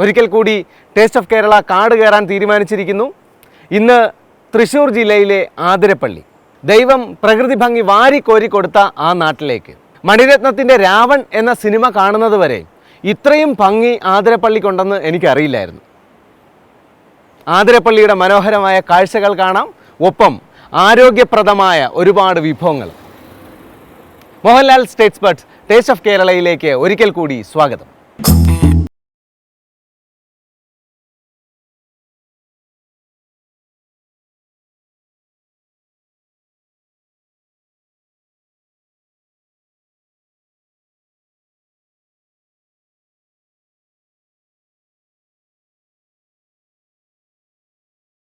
ഒരിക്കൽ കൂടി taste of Kerala കാട് കയറാൻ തീരുമാനിച്ചിരിക്കുന്നു. ഇന്ന് തൃശ്ശൂർ ജില്ലയിലെ ആതിരപ്പള്ളി. ദൈവം പ്രകൃതി ഭംഗി വാരിക്കോരി കൊടുത്ത ആ നാട്ടിലേക്ക്. മണിരത്നത്തിന്റെ രാവൺ എന്ന സിനിമ കാണുന്നത് വരെ ഇത്രയും ഭംഗി ആതിരപ്പള്ളിക്കുണ്ടെന്ന് എനിക്കറിയില്ലായിരുന്നു. ആതിരപ്പള്ളിയുടെ മനോഹരമായ കാഴ്ചകൾ കാണാം. ഒപ്പം ആരോഗ്യപ്രദമായ ഒരുപാട് വിഭവങ്ങൾ. Mohanlal states but taste of കേരളയിലേക്ക് ഒരിക്കൽ കൂടി സ്വാഗതം.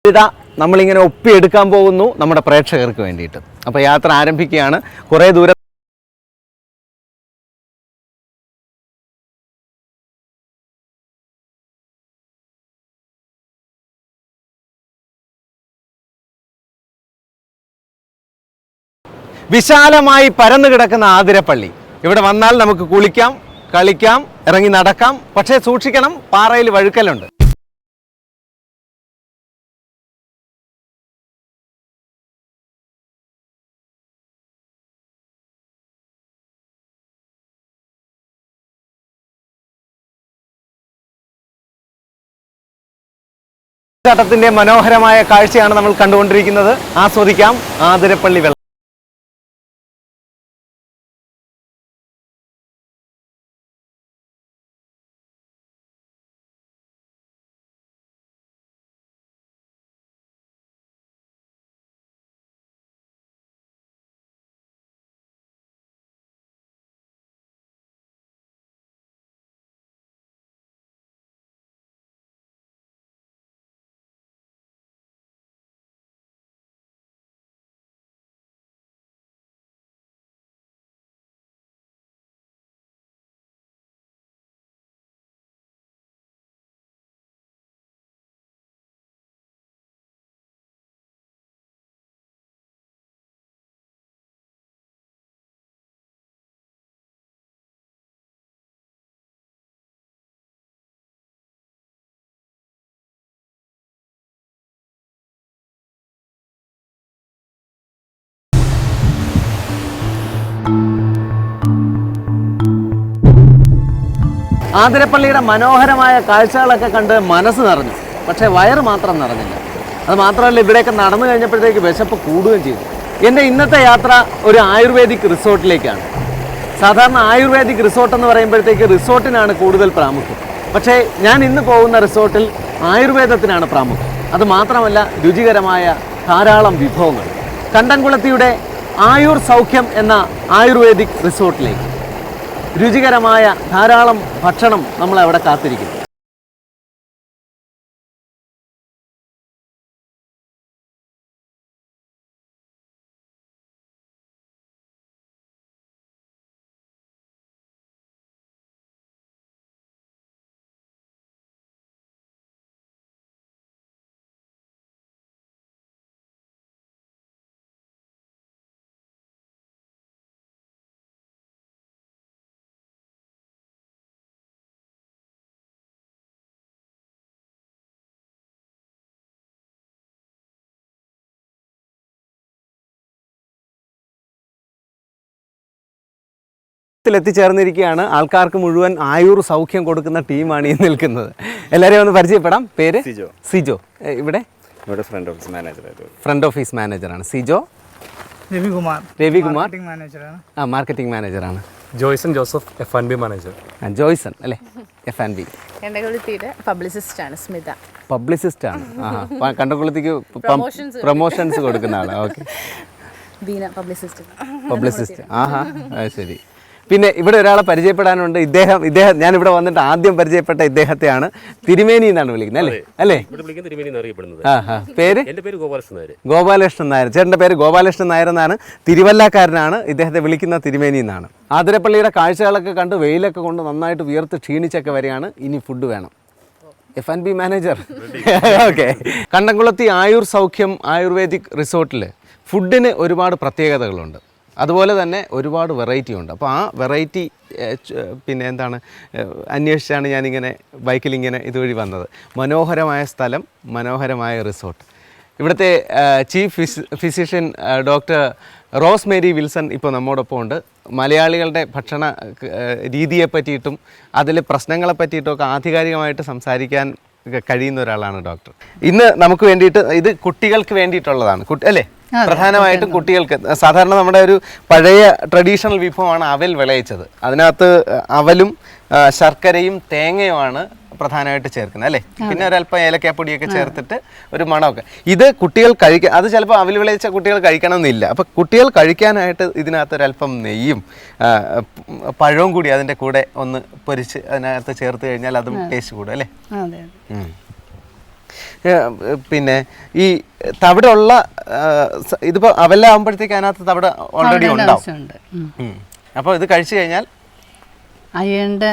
ഇതാ നമ്മളിങ്ങനെ ഒപ്പിയെടുക്കാൻ പോകുന്നു നമ്മുടെ പ്രേക്ഷകർക്ക് വേണ്ടിയിട്ട്. അപ്പോൾ യാത്ര ആരംഭിക്കുകയാണ്. കുറേ ദൂരം വിശാലമായി പരന്നു കിടക്കുന്ന ആതിരപ്പള്ളി. ഇവിടെ വന്നാൽ നമുക്ക് കുളിക്കാം കളിക്കാം ഇറങ്ങി നടക്കാം. പക്ഷേ സൂക്ഷിക്കണം പാറയിൽ വഴുക്കലുണ്ട്. ഘട്ടത്തിന്റെ മനോഹരമായ കാഴ്ചയാണ് നമ്മൾ കണ്ടുകൊണ്ടിരിക്കുന്നത്. ആസ്വദിക്കാം. ആതിരപ്പള്ളി വെള്ളം ആതിരപ്പള്ളിയുടെ മനോഹരമായ കാഴ്ചകളൊക്കെ കണ്ട് മനസ്സ് നിറഞ്ഞു. പക്ഷേ വയറ് മാത്രം നിറഞ്ഞില്ല. അത് മാത്രമല്ല ഇവിടെയൊക്കെ നടന്നു കഴിഞ്ഞപ്പോഴത്തേക്ക് വിശപ്പ് കൂടുകയും ചെയ്തു. എന്റെ ഇന്നത്തെ യാത്ര ഒരു ആയുർവേദിക് റിസോർട്ടിലേക്കാണ്. സാധാരണ ആയുർവേദിക് റിസോർട്ട് എന്ന് പറയുമ്പോഴത്തേക്ക് റിസോർട്ടിനാണ് കൂടുതൽ പ്രാമുഖ്യം. പക്ഷേ ഞാൻ ഇന്ന് പോകുന്ന റിസോർട്ടിൽ ആയുർവേദത്തിനാണ് പ്രാമുഖ്യം. അത് മാത്രമല്ല രുചികരമായ ധാരാളം വിഭവങ്ങൾ. കണ്ടൻകുളത്തിയുടെ ആയുർ സൗഖ്യം എന്ന ആയുർവേദിക് റിസോർട്ടിലേക്ക്. രുചികരമായ ധാരാളം ഭക്ഷണം നമ്മളെ അവിടെ കാത്തിരിക്കും എത്തിച്ചേർന്നിരിക്കുകയാണ് ആൾക്കാർക്ക് മുഴുവൻ ആയുർ സൗഖ്യം കൊടുക്കുന്ന ടീമാണ് ഈ നിൽക്കുന്നത്. എല്ലാവരെയും ഒന്ന് പരിചയപ്പെടാം. പേര്? സിജോ. സിജോ. ഇവിടെ? ഇവിടെ ഫ്രണ്ട് ഓഫീസ് മാനേജർ ആണ് ഫ്രണ്ട് ഓഫീസ് മാനേജറാണ് സിജോ? രവികുമാർ. രവികുമാർ? ആ മാർക്കറ്റിംഗ് മാനേജറാണ് Joyson Joseph F and B manager Joyson അല്ലേ? എഫ് ആൻഡ് ബി കണ്ടകുളത്തിയുടെ ആണ് സ്മിത. പബ്ലിസിസ്റ്റ് ആണ്. ആ കണ്ടകുളത്തേക്ക് പ്രൊമോഷൻസ് കൊടുക്കുന്ന ആളാണ് ഓക്കെ ബീന പബ്ലിസിസ്റ്റ് പബ്ലിസിസ്റ്റ് ആഹാ. ശരി. പിന്നെ ഇവിടെ ഒരാളെ പരിചയപ്പെടാനുണ്ട്. ഇദ്ദേഹം ഇദ്ദേഹം ഞാൻ ഇവിടെ വന്നിട്ട് ആദ്യം പരിചയപ്പെട്ട ഇദ്ദേഹത്തെയാണ്. തിരുമേനി എന്നാണ് വിളിക്കുന്നത് അല്ലേ? അല്ലേ? പേര്? പേര് ഗോപാലകൃഷ്ണൻ നായർ ഗോപാലകൃഷ്ണൻ നായർ ചേട്ടന്റെ പേര് ഗോപാലകൃഷ്ണൻ നായർ എന്നാണ്. തിരുവല്ലക്കാരനാണ് ഇദ്ദേഹത്തെ വിളിക്കുന്ന തിരുമേനി എന്നാണ്. ആതിരപ്പള്ളിയുടെ കാഴ്ചകളൊക്കെ കണ്ട് വെയിലൊക്കെ കൊണ്ട് നന്നായിട്ട് വിയർത്ത് ക്ഷീണിച്ചൊക്കെ വരികയാണ്. ഇനി ഫുഡ് വേണം. F and B manager okay Kandamkulathy Ayur Soukhyam ayurvedic റിസോർട്ടിൽ ഫുഡിന് ഒരുപാട് പ്രത്യേകതകളുണ്ട്. അതുപോലെ തന്നെ ഒരുപാട് വെറൈറ്റി ഉണ്ട്. അപ്പോൾ ആ വെറൈറ്റി പിന്നെ എന്താണ് അന്വേഷിച്ചാണ് ഞാനിങ്ങനെ ബൈക്കിൽ ഇങ്ങനെ ഇതുവഴി വന്നത്. മനോഹരമായ സ്ഥലം മനോഹരമായ റിസോർട്ട് ഇവിടുത്തെ chief fizzy physician doctor Rose Mary Wilson ഇപ്പോൾ നമ്മോടൊപ്പം ഉണ്ട്. മലയാളികളുടെ ഭക്ഷണ രീതിയെ പറ്റിയിട്ടും അതിലെ പ്രശ്നങ്ങളെ പറ്റിയിട്ടും ഒക്കെ ആധികാരികമായിട്ട് സംസാരിക്കാൻ കഴിയുന്ന ഒരാളാണ് ഡോക്ടർ ഇന്ന് നമുക്ക് വേണ്ടിയിട്ട് ഇത് കുട്ടികൾക്ക് വേണ്ടിയിട്ടുള്ളതാണ്. അല്ലേ? പ്രധാനമായിട്ടും കുട്ടികൾക്ക്. സാധാരണ നമ്മുടെ ഒരു പഴയ ട്രഡീഷണൽ വിഭവമാണ് അവൽ വിളയിച്ചത്. അതിനകത്ത് അവലും ശർക്കരയും തേങ്ങയുമാണ് പ്രധാനമായിട്ട് ചേർക്കുന്നത് അല്ലേ? പിന്നെ ഒരല്പം ഏലക്കാപ്പൊടിയൊക്കെ ചേർത്തിട്ട് ഒരു മണമൊക്കെ. ഇത് കുട്ടികൾ കഴിക്കുക അത് ചിലപ്പോൾ അവൽ വിളയിച്ച കുട്ടികൾ കഴിക്കണമെന്നില്ല. അപ്പോൾ കുട്ടികൾ കഴിക്കാനായിട്ട് ഇതിനകത്ത് ഒരല്പം നെയ്യും പഴവും കൂടി അതിന്റെ കൂടെ ഒന്ന് പൊരിച്ച് അതിനകത്ത് ചേർത്ത് കഴിഞ്ഞാൽ അതും ടേസ്റ്റ് കൂടും അല്ലേ. പിന്നെ ഈ തവിടെ ഉള്ള ഇതിപ്പോൾ അവലാകുമ്പോഴത്തേക്ക് അതിനകത്ത് തവിടെ ഓൾറെഡി ഉണ്ടാവും. അപ്പൊ അപ്പോൾ ഇത് കഴിച്ചു കഴിഞ്ഞാൽ അയണിന്റെ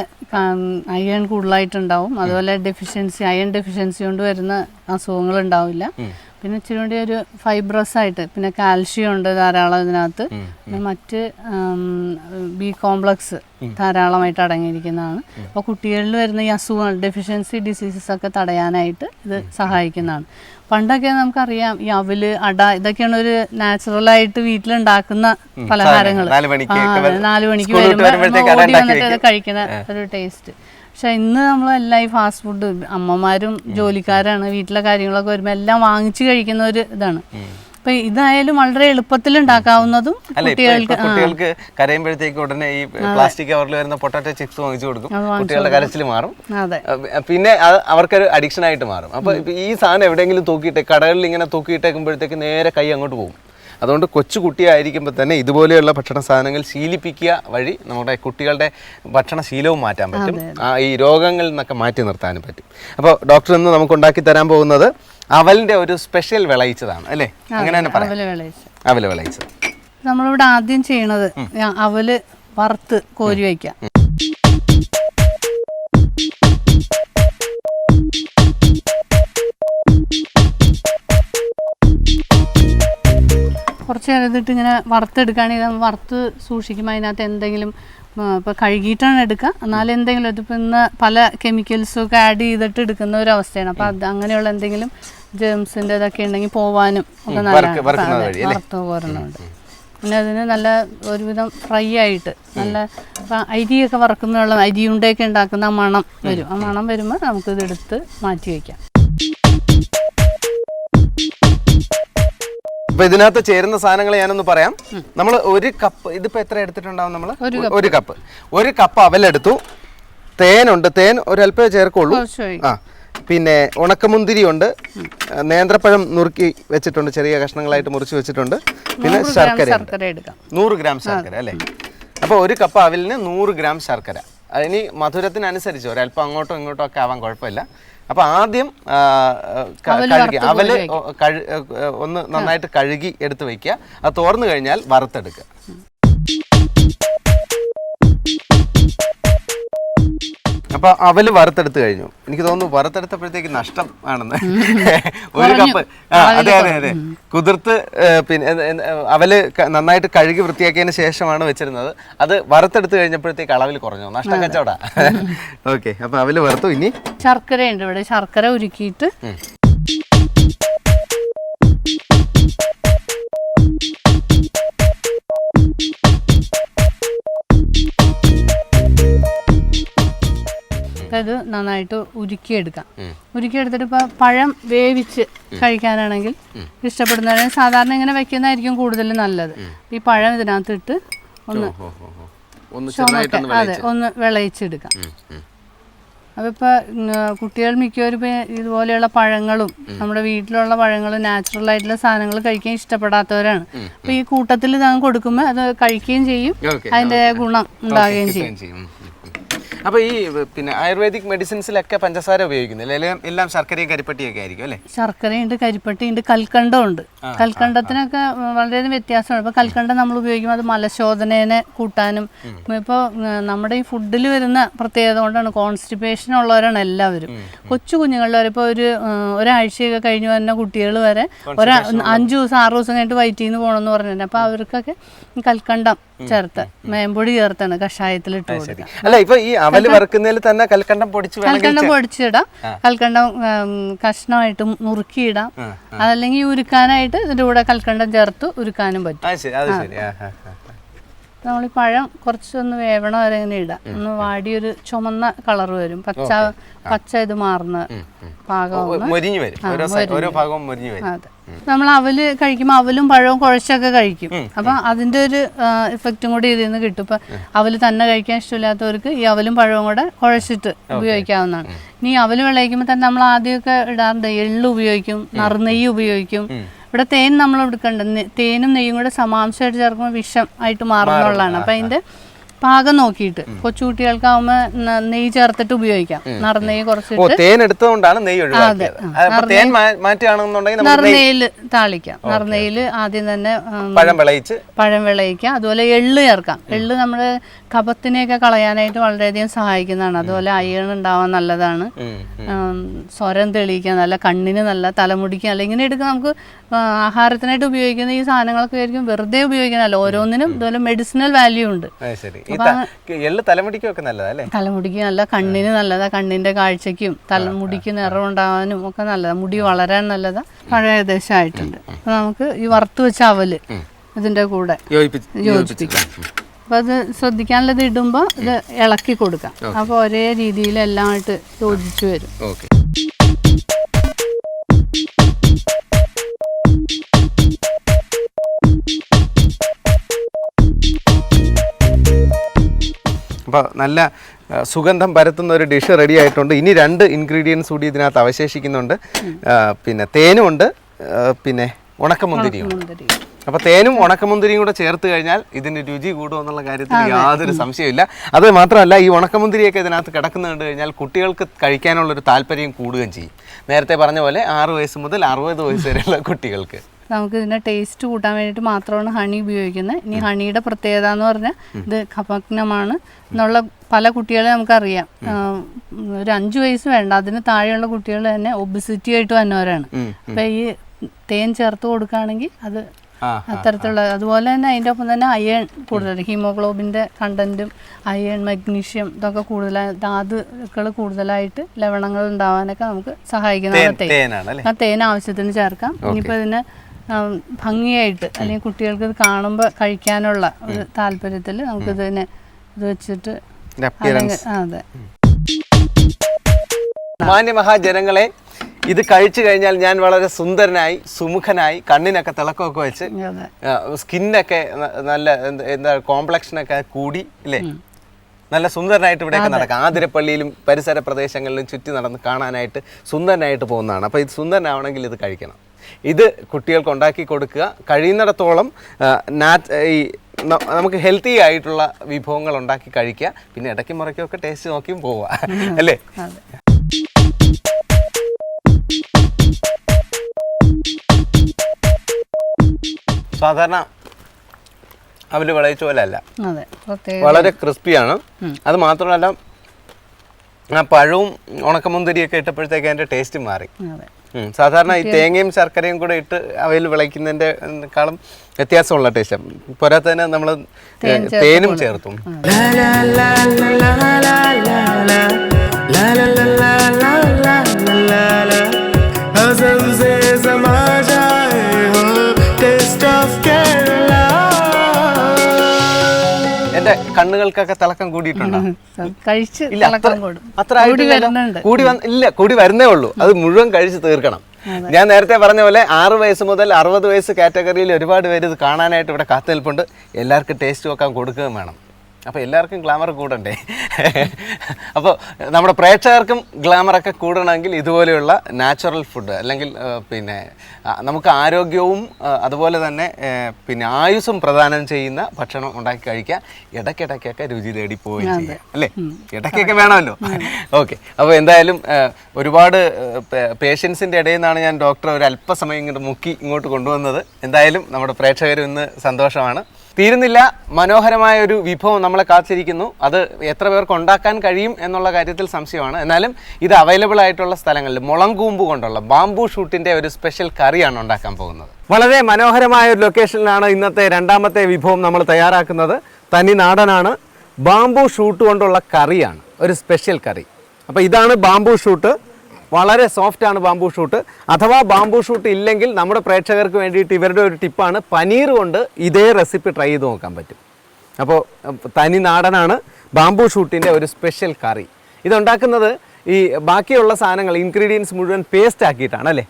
അയൺ കൂടുതലായിട്ടുണ്ടാവും. അതുപോലെ ഡെഫിഷ്യൻസി അയൺ ഡെഫിഷ്യൻസി കൊണ്ട് വരുന്ന അസുഖങ്ങൾ ഉണ്ടാവില്ല. പിന്നെ ഇച്ചിരി കൂടി ഒരു ഫൈബ്രസ് ആയിട്ട് പിന്നെ കാൽഷ്യം ഉണ്ട് ധാരാളം ഇതിനകത്ത് പിന്നെ മറ്റ് ബി കോംപ്ലക്സ് ധാരാളമായിട്ട് അടങ്ങിയിരിക്കുന്നതാണ്. അപ്പോൾ കുട്ടികളിൽ വരുന്ന ഈ അസുഖങ്ങൾ ഡെഫിഷ്യൻസി ഡിസീസസ് ഒക്കെ തടയാനായിട്ട് ഇത് സഹായിക്കുന്നതാണ്. പണ്ടൊക്കെ നമുക്കറിയാം ഈ അവൽ അട ഇതൊക്കെയാണ് ഒരു നാച്ചുറലായിട്ട് വീട്ടിലുണ്ടാക്കുന്ന പലഹാരങ്ങൾ. നാല് മണിക്ക് വരുമ്പോൾ ഓടി വന്നിട്ട് അത് കഴിക്കുന്ന ഒരു ടേസ്റ്റ് പക്ഷെ ഇന്ന് നമ്മളെല്ലാം ഈ ഫാസ്റ്റ് ഫുഡ് അമ്മമാരും ജോലിക്കാരാണ് വീട്ടിലെ കാര്യങ്ങളൊക്കെ വരുമ്പോൾ എല്ലാം വാങ്ങിച്ചു കഴിക്കുന്ന ഒരു ഇതാണ്. അപ്പൊ ഇതായാലും വളരെ എളുപ്പത്തിൽ ഉണ്ടാക്കാവുന്നതും കുട്ടികൾക്ക് കുട്ടികൾക്ക് കരയുമ്പോഴത്തേക്ക് ഉടനെ ഈ പ്ലാസ്റ്റിക് കവറിൽ വരുന്ന പൊട്ടാറ്റോ ചിപ്സ് വാങ്ങിച്ചു കൊടുക്കും. കുട്ടികളുടെ കരച്ചിൽ മാറും. പിന്നെ അവർക്കൊരു അഡിക്ഷൻ ആയിട്ട് മാറും. അപ്പൊ ഈ സാധനം എവിടെയെങ്കിലും തൂക്കിയിട്ട് കടകളിൽ ഇങ്ങനെ തൂക്കിയിട്ടേക്കുമ്പോഴത്തേക്ക് നേരെ കൈ അങ്ങോട്ട് പോകും. അതുകൊണ്ട് കൊച്ചു കുട്ടിയായിരിക്കുമ്പോൾ തന്നെ ഇതുപോലെയുള്ള ഭക്ഷണ സാധനങ്ങൾ ശീലിപ്പിക്കുക വഴി നമ്മുടെ കുട്ടികളുടെ ഭക്ഷണശീലവും മാറ്റാൻ പറ്റും. ഈ രോഗങ്ങളിൽ നിന്നൊക്കെ മാറ്റി നിർത്താനും പറ്റും. അപ്പോൾ ഡോക്ടർ ഇന്ന് നമുക്ക് ഉണ്ടാക്കി തരാൻ പോകുന്നത് അവലിന്റെ ഒരു സ്പെഷ്യൽ വിളയിച്ചതാണ് അല്ലേ? അങ്ങനെ തന്നെ പറയാം. അവൽ വിളയിച്ചത്. നമ്മളിവിടെ ആദ്യം ചെയ്യണത് അവൽ വറുത്ത് കോരി വയ്ക്കാം. കുറച്ച് നേരം ഇതിട്ട് ഇങ്ങനെ വറുത്തെടുക്കുകയാണെങ്കിൽ വറുത്ത് സൂക്ഷിക്കുമ്പോൾ അതിനകത്ത് എന്തെങ്കിലും ഇപ്പോൾ കഴുകിയിട്ടാണ് എടുക്കുക. എന്നാലും എന്തെങ്കിലും ഇതിപ്പോൾ ഇന്ന് പല കെമിക്കൽസും ഒക്കെ ആഡ് ചെയ്തിട്ട് എടുക്കുന്ന ഒരു അവസ്ഥയാണ്. അപ്പോൾ അത് അങ്ങനെയുള്ള എന്തെങ്കിലും ജേംസിന്റെ ഇതൊക്കെ ഉണ്ടെങ്കിൽ പോവാനും ഒക്കെ നല്ല? വറുത്ത് കോരണമുണ്ട് പിന്നെ അതിന് നല്ല ഒരുവിധം ഫ്രൈ ആയിട്ട് നല്ല ഇപ്പം അരിയൊക്കെ വറക്കുന്ന അരി അരിയുണ്ടയൊക്കെ ഉണ്ടാക്കുന്ന മണം വരും. ആ മണം വരുമ്പോൾ നമുക്കിത് എടുത്ത് മാറ്റി വയ്ക്കാം അപ്പൊ ഇതിനകത്ത് ചേരുന്ന സാധനങ്ങൾ ഞാനൊന്ന് പറയാം. നമ്മൾ ഒരു കപ്പ് ഇതിപ്പോ എത്ര എടുത്തിട്ടുണ്ടാവും നമ്മൾ ഒരു കപ്പ്. ഒരു കപ്പ്. അവലെടുത്തു. തേനുണ്ട്. തേൻ ഒരല്പേ ചേർക്കുള്ളൂ. ആ പിന്നെ ഉണക്കമുന്തിരി ഉണ്ട് നേന്ത്രപ്പഴം നുറുക്കി വെച്ചിട്ടുണ്ട്. ചെറിയ കഷ്ണങ്ങളായിട്ട് മുറിച്ച് വെച്ചിട്ടുണ്ട്. പിന്നെ ശർക്കര നൂറ് ഗ്രാം ശർക്കര അല്ലേ? അപ്പോൾ ഒരു കപ്പ് അവലിന് നൂറ് ഗ്രാം ശർക്കര. ഇനി മധുരത്തിനനുസരിച്ച് ഒരല്പം അങ്ങോട്ടോ ഇങ്ങോട്ടോ ഒക്കെ ആവാൻ കുഴപ്പമില്ല. അപ്പോൾ ആദ്യം കഴുകി അവൽ ഒന്ന് നന്നായിട്ട് കഴുകി എടുത്ത് വെക്കുക അത് തോർന്നു കഴിഞ്ഞാൽ വറുത്തെടുക്കുക. അപ്പൊ അവൽ വറുത്തെടുത്ത് കഴിഞ്ഞു. എനിക്ക് തോന്നുന്നു വറുത്തെടുത്തപ്പോഴത്തേക്ക് നഷ്ടം ആണെന്ന്. ഒരു കപ്പ്. ആ അതെ അതെ അതെ. കുതിർത്ത് പിന്നെ അവൽ നന്നായിട്ട് കഴുകി വൃത്തിയാക്കിയതിന് ശേഷമാണ് വെച്ചിരുന്നത്. അത് വറുത്തെടുത്ത് കഴിഞ്ഞപ്പോഴത്തേക്ക് അളവിൽ കുറഞ്ഞു. നഷ്ടം കച്ചവട. ഓക്കെ അപ്പൊ അവൽ വറുത്തു. ഇനി? ശർക്കര ഉണ്ട് ഇവിടെ. ശർക്കര ഉരുക്കിയിട്ട്. ഇത് നന്നായിട്ട് ഉരുക്കിയെടുക്കാം. ഉരുക്കിയെടുത്തിട്ട് ഇപ്പോൾ പഴം വേവിച്ച് കഴിക്കാനാണെങ്കിൽ ഇഷ്ടപ്പെടുന്നവരെ സാധാരണ ഇങ്ങനെ വെക്കുന്നതായിരിക്കും കൂടുതൽ നല്ലത്. ഈ പഴം ഇതിനകത്തിട്ട് ഒന്ന് അതെ ഒന്ന് വിളയിച്ചെടുക്കാം അപ്പം ഇപ്പോൾ കുട്ടികൾ മിക്കവരും ഇപ്പൊ ഇതുപോലെയുള്ള പഴങ്ങളും നമ്മുടെ വീട്ടിലുള്ള പഴങ്ങളും നാച്ചുറൽ ആയിട്ടുള്ള സാധനങ്ങൾ കഴിക്കാൻ ഇഷ്ടപ്പെടാത്തവരാണ്. അപ്പോൾ ഈ കൂട്ടത്തിൽ ഞാൻ കൊടുക്കുമ്പോൾ അത് കഴിക്കുകയും ചെയ്യും. അതിന്റെ അതിന്റെ ഗുണം ഉണ്ടാകുകയും ചെയ്യും. അപ്പോൾ ഈ പിന്നെ ആയുർവേദിക് മെഡിസിൻസിലൊക്കെ പഞ്ചസാര ഉപയോഗിക്കുന്നില്ല? എല്ലാം എല്ലാം ശർക്കരയും കരിപ്പട്ടിയൊക്കെ ആയിരിക്കും അല്ലേ? ശർക്കരയുണ്ട് കരിപ്പട്ടിയുണ്ട് കൽക്കണ്ടമുണ്ട്. കൽക്കണ്ടത്തിനൊക്കെ വളരെയധികം വ്യത്യാസമാണ് ഇപ്പോൾ കൽക്കണ്ടം നമ്മൾ ഉപയോഗിക്കുമ്പോൾ അത് മലശോധനേനെ കൂട്ടാനും ഇപ്പോൾ നമ്മുടെ ഈ ഫുഡിൽ വരുന്ന പ്രത്യേകത കൊണ്ടാണ് കോൺസ്റ്റിപ്പേഷൻ ഉള്ളവരാണ് എല്ലാവരും. കൊച്ചു കുഞ്ഞുങ്ങളിൽ വരെ ഇപ്പോൾ ഒരു ഒരാഴ്ചയൊക്കെ കഴിഞ്ഞ് വരുന്ന കുട്ടികൾ വരെ ഒരു അഞ്ച് ദിവസം ആറ് ദിവസം കഴിഞ്ഞിട്ട് വയറ്റിൽ നിന്ന് പോകണമെന്ന് പറഞ്ഞിട്ടുണ്ട്. അപ്പോൾ അവർക്കൊക്കെ കൽക്കണ്ടം ചേർത്ത് മേമ്പൊടി ചേർത്താണ് കഷായത്തിലിട്ട് കൊടുക്കുക. അല്ല ഇപ്പൊ ഈ അവൽ വറുക്കുന്നതിൽ തന്നെ കൽക്കണ്ടം പൊടിച്ച് കൽക്കണ്ടം പൊടിച്ചിടാം. കൽക്കണ്ടം കഷ്ണമായിട്ട് മുറുക്കിയിടാം അതല്ലെങ്കിൽ ഉരുക്കാനായിട്ട് ഇതിന്റെ കൂടെ കൽക്കണ്ടം ചേർത്ത് ഉരുക്കാനും പറ്റും. നമ്മൾ ഈ പഴം കുറച്ചൊന്ന് വേവണ വരെ ഇങ്ങനെ ഇടാം. ഒന്ന് വാടിയൊരു ചുമന്ന കളർ വരും. പച്ച പച്ച ഇത് മാറുന്ന ഭാഗം നമ്മൾ അവൽ കഴിക്കുമ്പോൾ അവലും പഴവും കുഴച്ചൊക്കെ കഴിക്കും. അപ്പം അതിന്റെ ഒരു ഇഫക്റ്റും കൂടി ഇതിൽ നിന്ന് കിട്ടും. ഇപ്പം അവൽ തന്നെ കഴിക്കാൻ ഇഷ്ടമില്ലാത്തവർക്ക് ഈ അവലും പഴവും കൂടെ കുഴച്ചിട്ട് ഉപയോഗിക്കാവുന്നതാണ്. ഇനി അവൽ വിളയിക്കുമ്പോൾ തന്നെ നമ്മൾ ആദ്യമൊക്കെ ഇടാറുണ്ട്. എള്ള് ഉപയോഗിക്കും നറുനെയ്യ് ഉപയോഗിക്കും. ഇവിടെ തേൻ നമ്മൾ എടുക്കേണ്ടത് തേനും നെയ്യും കൂടെ സമാംശമായിട്ട് ചേർക്കുമ്പോൾ വിഷം ആയിട്ട് മാറുന്നുള്ളതാണ് അപ്പം അതിന്റെ പാകം നോക്കിയിട്ട്. കൊച്ചുകുട്ടികൾക്കാവുമ്പോൾ നെയ്യ് ചേർത്തിട്ട് ഉപയോഗിക്കാം. നറുനെയ്യ് കുറച്ചിട്ട്. തേൻ നെയ്യ് ഒഴിവാക്കിയത്. താളിക്കാം. നറുനെയ്യിൽ ആദ്യം തന്നെ പഴം വിളയിച്ച്. പഴം വിളയിക്കാം. അതുപോലെ എള്ള് ചേർക്കാം. എള്ള് നമ്മുടെ കപത്തിനെയൊക്കെ കളയാനായിട്ട് വളരെയധികം സഹായിക്കുന്നതാണ്. അതുപോലെ അയൺ ഉണ്ടാവാൻ നല്ലതാണ്. സ്വരം തെളിയിക്കാൻ നല്ല കണ്ണിന് നല്ല തലമുടിക്കുക അല്ലെങ്കിൽ ഇങ്ങനെ എടുക്കുക നമുക്ക് ആഹാരത്തിനായിട്ട് ഉപയോഗിക്കുന്ന ഈ സാധനങ്ങളൊക്കെ ആയിരിക്കും വെറുതെ ഉപയോഗിക്കുന്നതല്ല. ഓരോന്നിനും ഇതുപോലെ മെഡിസിനൽ വാല്യൂ ഉണ്ട്. എള്ള് തലമുടിക്കും ഒക്കെ നല്ലതാ തലമുടിക്ക് നല്ല കണ്ണിന് നല്ലതാ. കണ്ണിന്റെ കാഴ്ചക്കും തലമുടിക്ക് നിറം ഉണ്ടാവാനും ഒക്കെ നല്ലതാ. മുടി വളരാൻ നല്ലതാ. പഴയ ഏകദേശം ആയിട്ടുണ്ട് അപ്പൊ നമുക്ക് ഈ വറുത്ത് വെച്ച അവൽ ഇതിന്റെ കൂടെ യോജിപ്പിക്കാം. അപ്പൊ അത് ശ്രദ്ധിക്കാനുള്ളത് ഇടുമ്പോൾ ഇത് ഇളക്കി കൊടുക്കാം. അപ്പോൾ ഒരേ രീതിയിൽ എല്ലാമായിട്ട് യോജിച്ചു വരും. ഓക്കെ. അപ്പോൾ നല്ല സുഗന്ധം പരത്തുന്ന ഒരു ഡിഷ് റെഡി ആയിട്ടുണ്ട്. ഇനി രണ്ട് ഇൻഗ്രീഡിയൻസ് കൂടി ഇതിനകത്ത് അവശേഷിക്കുന്നുണ്ട്. പിന്നെ തേനും ഉണ്ട്. പിന്നെ ഉണക്കമുന്തിരിയും അപ്പൊ അപ്പോൾ തേനും ഉണക്കമുന്തിരിയും കൂടെ ചേർത്ത് കഴിഞ്ഞാൽ ഇതിന് രുചി കൂടുമെന്നുള്ള കാര്യത്തിൽ യാതൊരു സംശയമില്ല അത് മാത്രമല്ല ഈ ഉണക്കമുന്തിരിയൊക്കെ ഇതിനകത്ത് കിടക്കുന്നത് കണ്ടു കഴിഞ്ഞാൽ കുട്ടികൾക്ക് കഴിക്കാനുള്ളൊരു താല്പര്യം കൂടുകയും ചെയ്യും. നേരത്തെ പറഞ്ഞ പോലെ ആറ് വയസ്സ് മുതൽ അറുപത് വയസ്സ് വരെയുള്ള കുട്ടികൾക്ക്. നമുക്ക് ഇതിന്റെ ടേസ്റ്റ് കൂട്ടാൻ വേണ്ടിയിട്ട് മാത്രമാണ് ഹണി ഉപയോഗിക്കുന്നത്. ഇനി ഹണിയുടെ പ്രത്യേകത എന്ന് പറഞ്ഞാൽ ഇത് കപഗ്നമാണ് എന്നുള്ള പല കുട്ടികളെ നമുക്കറിയാം. ഒരു അഞ്ചു വയസ്സ് വേണ്ട. അതിന് താഴെയുള്ള കുട്ടികൾ തന്നെ ഒബിസിറ്റി ആയിട്ട് വന്നവരാണ്. അപ്പം ഈ തേൻ ചേർത്ത് കൊടുക്കുകയാണെങ്കിൽ അത് അത്തരത്തിലുള്ള അതുപോലെ തന്നെ അതിന്റെ ഒപ്പം തന്നെ അയേൺ കൂടുതൽ ഹീമോഗ്ലോബിന്റെ കണ്ടന്റും അയൺ മഗ്നീഷ്യം ഇതൊക്കെ കൂടുതലായി ധാതുക്കൾ കൂടുതലായിട്ട് ലവണങ്ങൾ ഉണ്ടാവാനൊക്കെ നമുക്ക് സഹായിക്കുന്നതാണ് തേൻ ആ തേൻ ആവശ്യത്തിന് ചേർക്കാം. ഇനിയിപ്പോൾ ഇതിന് ഭംഗിയായിട്ട് അല്ലെങ്കിൽ കുട്ടികൾക്ക് ഇത് കാണുമ്പോൾ കഴിക്കാനുള്ള ഒരു താല്പര്യത്തിൽ നമുക്കിതിനെ ഇത് വെച്ചിട്ട് അതെ മാന്യ മഹാജനങ്ങളെ അതെ. മാന്യമഹാജനങ്ങളെ ഇത് കഴിച്ചു കഴിഞ്ഞാൽ ഞാൻ വളരെ സുന്ദരനായി സുമുഖനായി കണ്ണിനൊക്കെ തിളക്കമൊക്കെ വെച്ച് സ്കിന്നൊക്കെ നല്ല എന്താ കോംപ്ലക്ഷനൊക്കെ കൂടി ഇല്ലേ? നല്ല സുന്ദരനായിട്ട് ഇവിടെയൊക്കെ നടക്കാം. ആതിരപ്പള്ളിയിലും പരിസര പ്രദേശങ്ങളിലും ചുറ്റി നടന്ന് കാണാനായിട്ട് സുന്ദരനായിട്ട് പോകുന്നതാണ്. അപ്പോൾ ഇത് സുന്ദരനാവണമെങ്കിൽ ഇത് കഴിക്കണം. ഇത് കുട്ടികൾക്ക് ഉണ്ടാക്കി കൊടുക്കുക. കഴിയുന്നിടത്തോളം നാറ്റ് ഈ നമുക്ക് ഹെൽത്തി ആയിട്ടുള്ള വിഭവങ്ങൾ ഉണ്ടാക്കി കഴിക്കുക. പിന്നെ ഇടയ്ക്ക് മുറയ്ക്കൊക്കെ ടേസ്റ്റ് നോക്കിയും പോവുക. അല്ലേ? സാധാരണ അവൽ വിളയിച്ച പോലെ അല്ല. വളരെ ക്രിസ്പിയാണ്. അത് മാത്രമല്ല ആ പഴവും ഉണക്കമുന്തിരിയൊക്കെ ഇട്ടപ്പോഴത്തേക്ക് അതിന്റെ ടേസ്റ്റ് മാറി. സാധാരണ ഈ തേങ്ങയും ശർക്കരയും കൂടെ ഇട്ട് അവയിൽ വിളയിക്കുന്നതിന്റെക്കാളും വ്യത്യാസമുള്ള ടേസ്റ്റ് പോരാത്തതിന് നമ്മൾ തേനും ചേർത്തും. കണ്ണുകൾക്കൊക്കെ തിളക്കം കൂടിയിട്ടുണ്ടോ? കഴിച്ച് അത്ര കൂടി. ഇല്ല കൂടി വരുന്നേ ഉള്ളൂ. അത് മുഴുവൻ കഴിച്ച് തീർക്കണം. ഞാൻ നേരത്തെ പറഞ്ഞ പോലെ ആറ് വയസ്സ് മുതൽ അറുപത് വയസ്സ് കാറ്റഗറിയിൽ ഒരുപാട് പേര് ഇത് കാണാനായിട്ട് ഇവിടെ കാത്തു നിൽപ്പുണ്ട് എല്ലാവർക്കും ടേസ്റ്റ് നോക്കാൻ കൊടുക്കുകയും വേണം. അപ്പോൾ എല്ലാവർക്കും ഗ്ലാമർ കൂടണ്ടേ? അപ്പോൾ നമ്മുടെ പ്രേക്ഷകർക്കും ഗ്ലാമറൊക്കെ കൂടണമെങ്കിൽ ഇതുപോലെയുള്ള നാച്ചുറൽ ഫുഡ് അല്ലെങ്കിൽ പിന്നെ നമുക്ക് ആരോഗ്യവും അതുപോലെ തന്നെ പിന്നെ ആയുസ്സും പ്രദാനം ചെയ്യുന്ന ഭക്ഷണം ഉണ്ടാക്കി കഴിക്കാൻ ഇടയ്ക്കിടയ്ക്കൊക്കെ രുചി തേടി ചെയ്യാം അല്ലേ? ഇടയ്ക്കൊക്കെ വേണമല്ലോ. ഓക്കെ. അപ്പോൾ എന്തായാലും ഒരുപാട് പേഷ്യൻസിന്റെ ഇടയിൽ നിന്നാണ് ഞാൻ ഡോക്ടറെ ഒരു അല്പസമയം ഇങ്ങോട്ട് മുക്കി ഇങ്ങോട്ട് കൊണ്ടുവന്നത്. എന്തായാലും നമ്മുടെ പ്രേക്ഷകരും ഇന്ന് സന്തോഷമാണ്. തീരുന്നില്ല. മനോഹരമായ ഒരു വിഭവം നമ്മളെ കാത്തിരിക്കുന്നു. അത് എത്ര പേർക്ക് ഉണ്ടാക്കാൻ കഴിയും എന്നുള്ള കാര്യത്തിൽ സംശയമാണ്. എന്നാലും ഇത് അവൈലബിൾ ആയിട്ടുള്ള സ്ഥലങ്ങളിൽ മുളം കൂമ്പ് കൊണ്ടുള്ള ബാംബു ഷൂട്ടിന്റെ ഒരു സ്പെഷ്യൽ കറിയാണ് ഉണ്ടാക്കാൻ പോകുന്നത്. വളരെ മനോഹരമായ ഒരു ലൊക്കേഷനിലാണ് ഇന്നത്തെ രണ്ടാമത്തെ വിഭവം നമ്മൾ തയ്യാറാക്കുന്നത്. തനി നാടനാണ്. ബാംബു ഷൂട്ട് കൊണ്ടുള്ള കറിയാണ് ഒരു സ്പെഷ്യൽ കറി അപ്പോൾ ഇതാണ് ബാംബു ഷൂട്ട് വളരെ സോഫ്റ്റ് ആണ് ബാംബു ഷൂട്ട് അഥവാ ബാംബു ഷൂട്ട് ഇല്ലെങ്കിൽ നമ്മുടെ പ്രേക്ഷകർക്ക് വേണ്ടിയിട്ട് ഇവരുടെ ഒരു ടിപ്പാണ് പനീർ കൊണ്ട് ഇതേ റെസിപ്പി ട്രൈ ചെയ്ത് നോക്കാൻ പറ്റും. അപ്പോൾ തനി നാടനാണ് ബാംബു ഷൂട്ടിന്റെ ഒരു സ്പെഷ്യൽ കറി ഇതുണ്ടാക്കുന്നത് ഈ ബാക്കിയുള്ള സാധനങ്ങൾ ഇൻഗ്രീഡിയൻസ് മുഴുവൻ പേസ്റ്റ് ആക്കിയിട്ടാണ് അല്ലേ?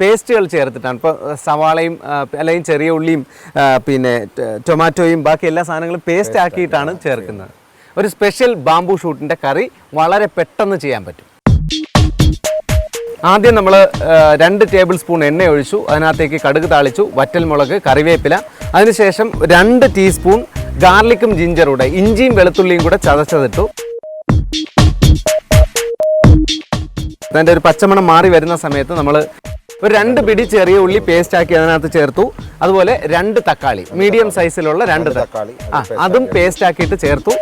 പേസ്റ്റുകൾ ചേർത്തിട്ടാണ്. ഇപ്പോൾ സവാളയും അല്ലെങ്കിൽ ചെറിയ ഉള്ളിയും പിന്നെ ടൊമാറ്റോയും ബാക്കി എല്ലാ സാധനങ്ങളും പേസ്റ്റ് ആക്കിയിട്ടാണ് ചേർക്കുന്നത്. ഒരു സ്പെഷ്യൽ ബാംബു ഷൂട്ടിന്റെ കറി വളരെ പെട്ടെന്ന് ചെയ്യാൻ പറ്റും. ആദ്യം നമ്മൾ രണ്ട് ടേബിൾ സ്പൂൺ എണ്ണ ഒഴിച്ചു അതിനകത്തേക്ക് കടുക് താളിച്ചു വറ്റൽമുളക് കറിവേപ്പില അതിനുശേഷം രണ്ട് ടീസ്പൂൺ ഗാർലിക്കും ജിഞ്ചറൂടെ ഇഞ്ചിയും വെളുത്തുള്ളിയും കൂടെ ചതച്ചതിട്ടു. അതിന്റെ ഒരു പച്ചമണം മാറി വരുന്ന സമയത്ത് നമ്മൾ ഒരു രണ്ട് പിടി ചെറിയ ഉള്ളി പേസ്റ്റ് ആക്കി അതിനകത്ത് ചേർത്തു. അതുപോലെ രണ്ട് തക്കാളി മീഡിയം സൈസിലുള്ള രണ്ട് തക്കാളി ആ അതും പേസ്റ്റ് ആക്കിയിട്ട് ചേർത്തു.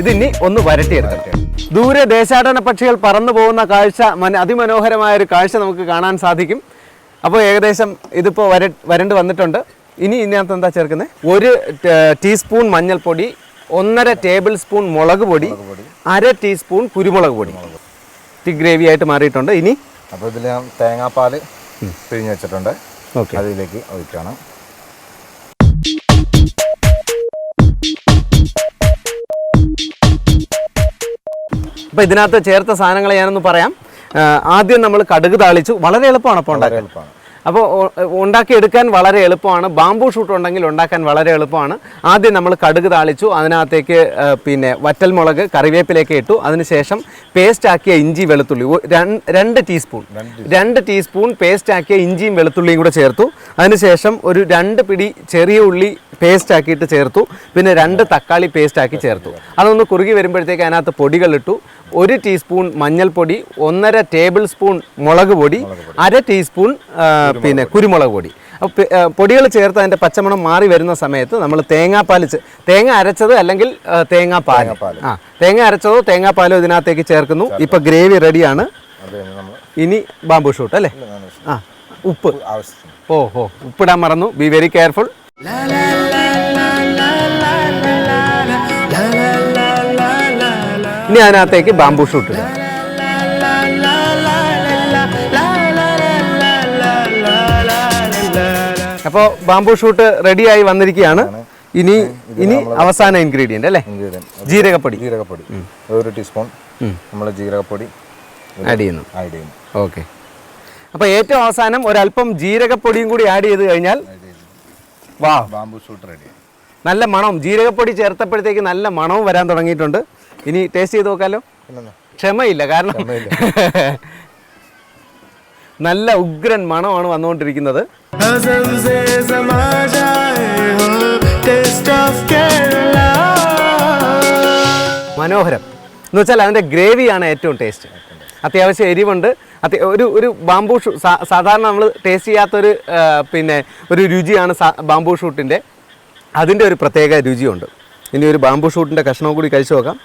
ഇതിനി ഒന്ന് വരട്ടിയെടുക്കട്ടെ ദൂരെ ദേശാടന പക്ഷികൾ പറന്നു പോകുന്ന കാഴ്ച മന അതിമനോഹരമായ ഒരു കാഴ്ച നമുക്ക് കാണാൻ സാധിക്കും. അപ്പോൾ ഏകദേശം ഇതിപ്പോൾ വര വരണ്ട് വന്നിട്ടുണ്ട്. ഇനി ഇതിനകത്ത് എന്താ ചേർക്കുന്നത് ഒരു ടീസ്പൂൺ മഞ്ഞൾപ്പൊടി ഒന്നര ടേബിൾ സ്പൂൺ മുളക് പൊടി അര ടീസ്പൂൺ കുരുമുളക് പൊടി. ടി ഗ്രേവി ആയിട്ട് മാറിയിട്ടുണ്ട്. ഇനി അപ്പോൾ ഇതിൽ ഞാൻ തേങ്ങാപ്പാൽ പിഴിഞ്ഞ് വെച്ചിട്ടുണ്ട്. ഓക്കെ. അതിലേക്ക് ഒഴിക്കണം. അപ്പോൾ ഇതിനകത്ത് ചേർത്ത സാധനങ്ങൾ ഞാനൊന്ന് പറയാം. ആദ്യം നമ്മൾ കടുക് താളിച്ചു. വളരെ എളുപ്പമാണ് അപ്പോൾ ഉണ്ടാക്കാൻ. അപ്പോൾ ഉണ്ടാക്കിയെടുക്കാൻ വളരെ എളുപ്പമാണ്. ബാംബു ഷൂട്ട് ഉണ്ടെങ്കിൽ ഉണ്ടാക്കാൻ വളരെ എളുപ്പമാണ്. ആദ്യം നമ്മൾ കടുക് താളിച്ചു. അതിനകത്തേക്ക് പിന്നെ വറ്റൽമുളക് കറിവേപ്പിലേക്ക് ഇട്ടു. അതിനുശേഷം പേസ്റ്റ് ആക്കിയ ഇഞ്ചി വെളുത്തുള്ളി. രണ്ട് ടീസ്പൂൺ രണ്ട് ടീസ്പൂൺ പേസ്റ്റ് ആക്കിയ ഇഞ്ചിയും വെളുത്തുള്ളിയും കൂടെ ചേർത്തു. അതിനുശേഷം ഒരു രണ്ട് പിടി ചെറിയ ഉള്ളി പേസ്റ്റ് ആക്കിയിട്ട് ചേർത്തു. പിന്നെ രണ്ട് തക്കാളി പേസ്റ്റ് ആക്കി ചേർത്തു. അതൊന്ന് കുറുകി വരുമ്പോഴത്തേക്ക് അതിനകത്ത് പൊടികളിട്ടു. ഒരു ടീസ്പൂൺ മഞ്ഞൾപ്പൊടി ഒന്നര ടേബിൾ സ്പൂൺ മുളക് പൊടി അര ടീസ്പൂൺ പിന്നെ കുരുമുളക് പൊടി. അപ്പോൾ പൊടികൾ ചേർത്ത് അതിന്റെ പച്ചമണം മാറി വരുന്ന സമയത്ത് നമ്മൾ തേങ്ങാപ്പാൽ തേങ്ങ അരച്ചത് അല്ലെങ്കിൽ തേങ്ങാപ്പാൽ ആ തേങ്ങ അരച്ചതോ തേങ്ങാപ്പാലോ ഇതിനകത്തേക്ക് ചേർക്കുന്നു. ഇപ്പോൾ ഗ്രേവി റെഡിയാണ്. ഇനി ബാംബു ഷൂട്ട് അല്ലേ? ആ ഉപ്പ്. ഓ ഓ ഉപ്പിടാൻ മറന്നു. ബി വെരി കെയർഫുൾ ഇനി അതിനകത്തേക്ക് ബാംബു ഷൂട്ട് ഇടുക അപ്പോൾ ബാംബു ഷൂട്ട് റെഡിയായി വന്നിരിക്കുകയാണ്. ഇനി ഇനി അവസാന ഇൻഗ്രീഡിയന്റ് അല്ലേ? ജീരകപ്പൊടി. ജീരകപ്പൊടി. ഒരു ടീസ്പൂൺ നമ്മൾ ജീരകപ്പൊടി ആഡ് ചെയ്യുന്നു. ആഡ് ചെയ്യുന്നു. ഓക്കെ അപ്പോൾ ഏറ്റവും അവസാനം ഒരല്പം ജീരകപ്പൊടിയും കൂടി ആഡ് ചെയ്ത് കഴിഞ്ഞാൽ വാ. ബാംബു ഷൂട്ട് റെഡി നല്ല മണം ജീരകപ്പൊടി ചേർത്തപ്പോഴത്തേക്ക് നല്ല മണവും വരാൻ തുടങ്ങിയിട്ടുണ്ട്. ഇനി ടേസ്റ്റ് ചെയ്ത് നോക്കാലോ? ക്ഷമയില്ല കാരണം നല്ല ഉഗ്രൻ മണമാണ് വന്നുകൊണ്ടിരിക്കുന്നത്. മനോഹരം. എന്ന് വെച്ചാൽ അതിന്റെ ഗ്രേവിയാണ് ഏറ്റവും ടേസ്റ്റ് അത്യാവശ്യം എരിവുണ്ട്. അത്യ ഒരു ഒരു ബാംബൂ ഷൂ സാധാരണ നമ്മൾ ടേസ്റ്റ് ചെയ്യാത്തൊരു പിന്നെ ഒരു രുചിയാണ് ബാംബൂ ഷൂട്ടിന്റെ അതിന്റെ ഒരു പ്രത്യേക രുചിയുണ്ട്. ഇനി ഒരു ബാംബൂ ഷൂട്ടിന്റെ കഷ്ണവും കൂടി കഴിച്ചു നോക്കാം.